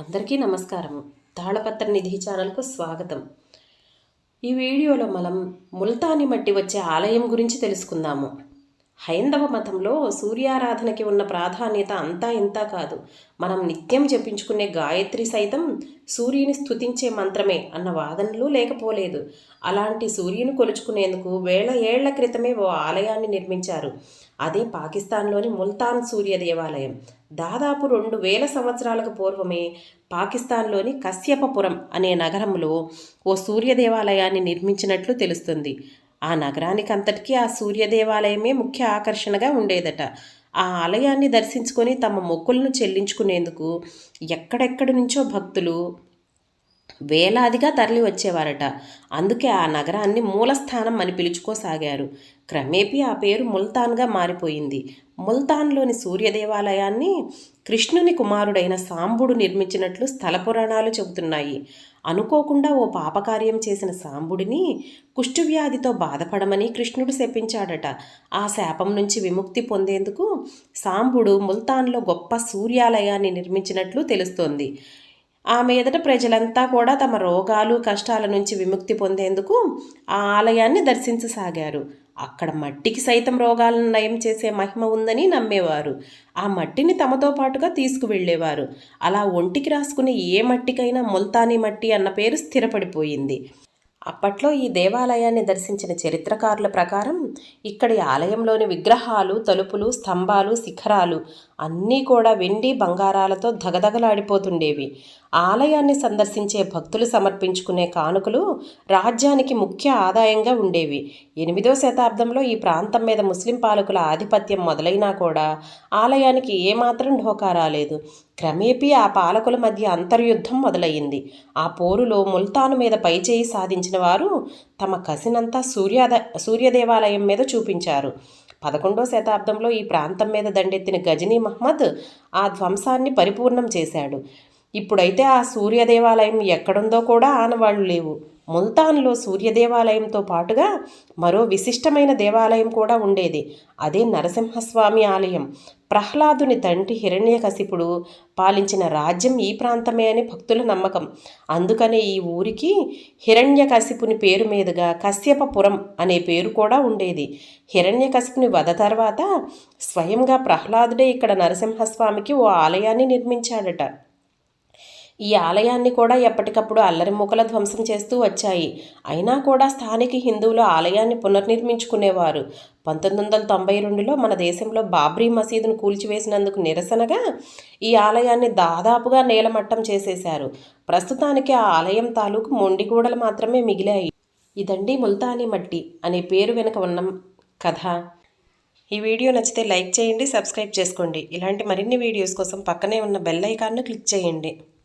అందరికీ నమస్కారం తాళపత్ర నిధి ఛానల్కు స్వాగతం. ఈ వీడియోలో మనం ముల్తాని మట్టి వచ్చే ఆలయం గురించి తెలుసుకుందాము. హైందవ మతంలో సూర్యారాధనకి ఉన్న ప్రాధాన్యత అంతా ఇంత కాదు. మనం నిత్యం జపించుకునే గాయత్రి సైతం సూర్యుని స్థుతించే మంత్రమే అన్న వాదనలు లేకపోలేదు. అలాంటి సూర్యుని కొలుచుకునేందుకు వేల ఏళ్ళ క్రితమే ఓ ఆలయాన్ని నిర్మించారు. అదే పాకిస్తాన్లోని ముల్తాన్ సూర్య దేవాలయం. దాదాపు రెండు వేల సంవత్సరాలకు పూర్వమే పాకిస్తాన్లోని కశ్యపపురం అనే నగరంలో ఓ సూర్య దేవాలయాన్ని నిర్మించినట్లు తెలుస్తుంది. ఆ నగరానికంతటికీ ఆ సూర్య దేవాలయమే ముఖ్య ఆకర్షణగా ఉండేదట. ఆ ఆలయాన్ని దర్శించుకొని తమ మొక్కులను చెల్లించుకునేందుకు ఎక్కడెక్కడి నుంచో భక్తులు వేలాదిగా తరలి వచ్చేవారట. అందుకే ఆ నగరాన్ని మూలస్థానం అని పిలుచుకోసాగారు. క్రమేపీ ఆ పేరు ముల్తాన్గా మారిపోయింది. ముల్తాన్లోని సూర్య దేవాలయాన్ని కృష్ణుని కుమారుడైన సాంబుడు నిర్మించినట్లు స్థల పురాణాలు చెబుతున్నాయి. అనుకోకుండా ఓ పాపకార్యం చేసిన సాంబుడిని కుష్ఠువ్యాధితో బాధపడమని కృష్ణుడు శపించాడట. ఆ శాపం నుంచి విముక్తి పొందేందుకు సాంబుడు ముల్తాన్లో గొప్ప సూర్యాలయాన్ని నిర్మించినట్లు తెలుస్తోంది. ఆ మీదట ప్రజలంతా కూడా తమ రోగాలు కష్టాల నుంచి విముక్తి పొందేందుకు ఆ ఆలయాన్ని దర్శించసాగారు. అక్కడ మట్టికి సైతం రోగాలను నయం చేసే మహిమ ఉందని నమ్మేవారు. ఆ మట్టిని తమతో పాటుగా తీసుకువెళ్ళేవారు. అలా ఒంటికి రాసుకునే ఏ మట్టికైనా ముల్తానీ మట్టి అన్న పేరు స్థిరపడిపోయింది. అప్పట్లో ఈ దేవాలయాన్ని దర్శించిన చరిత్రకారుల ప్రకారం ఇక్కడి ఆలయంలోని విగ్రహాలు తలుపులు స్తంభాలు శిఖరాలు అన్నీ కూడా వెండి బంగారాలతో ధగధగలాడిపోతుండేవి. ఆలయాన్ని సందర్శించే భక్తులు సమర్పించుకునే కానుకలు రాజ్యానికి ముఖ్య ఆదాయంగా ఉండేవి. ఎనిమిదో శతాబ్దంలో ఈ ప్రాంతం మీద ముస్లిం పాలకుల ఆధిపత్యం మొదలైనా కూడా ఆలయానికి ఏమాత్రం ఢోకా రాలేదు. క్రమేపీ ఆ పాలకుల మధ్య అంతర్యుద్ధం మొదలయ్యింది. ఆ పోరులో ముల్తాను మీద పైచేయి సాధించిన వారు తమ కసినంతా సూర్యాద సూర్యదేవాలయం మీద చూపించారు. పదకొండో శతాబ్దంలో ఈ ప్రాంతం మీద దండెత్తిన గజనీ మహ్మద్ ఆ ధ్వంసాన్ని పరిపూర్ణం చేశాడు. ఇప్పుడైతే ఆ సూర్య దేవాలయం ఎక్కడుందో కూడా ఆనవాళ్ళు లేవు. ముల్తాన్లో సూర్య దేవాలయంతో పాటుగా మరో విశిష్టమైన దేవాలయం కూడా ఉండేది. అదే నరసింహస్వామి ఆలయం. ప్రహ్లాదుని తండ్రి హిరణ్యకశిపుడు పాలించిన రాజ్యం ఈ ప్రాంతమే అని భక్తుల నమ్మకం. అందుకనే ఈ ఊరికి హిరణ్యకశిపుని పేరు మీదుగా కశ్యపపురం అనే పేరు కూడా ఉండేది. హిరణ్యకశిపుని వధ తర్వాత స్వయంగా ప్రహ్లాదుడే ఇక్కడ నరసింహస్వామికి ఓ ఆలయాన్ని నిర్మించాడట. ఈ ఆలయాన్ని కూడా ఎప్పటికప్పుడు అల్లరి మూకల ధ్వంసం చేస్తూ వచ్చాయి. అయినా కూడా స్థానిక హిందువులు ఆలయాన్ని పునర్నిర్మించుకునేవారు. పంతొమ్మిది వందల తొంభై రెండులో మన దేశంలో బాబ్రీ మసీదును కూల్చివేసినందుకు నిరసనగా ఈ ఆలయాన్ని దాదాపుగా నేలమట్టం చేసేశారు. ప్రస్తుతానికి ఆ ఆలయం తాలూకు మొండిగూడలు మాత్రమే మిగిలాయి. ఇదండి ముల్తానీ మట్టి అనే పేరు వెనుక ఉన్న కథ. ఈ వీడియో నచ్చితే లైక్ చేయండి సబ్స్క్రైబ్ చేసుకోండి. ఇలాంటి మరిన్ని వీడియోస్ కోసం పక్కనే ఉన్న బెల్ ఐకాన్ను క్లిక్ చేయండి.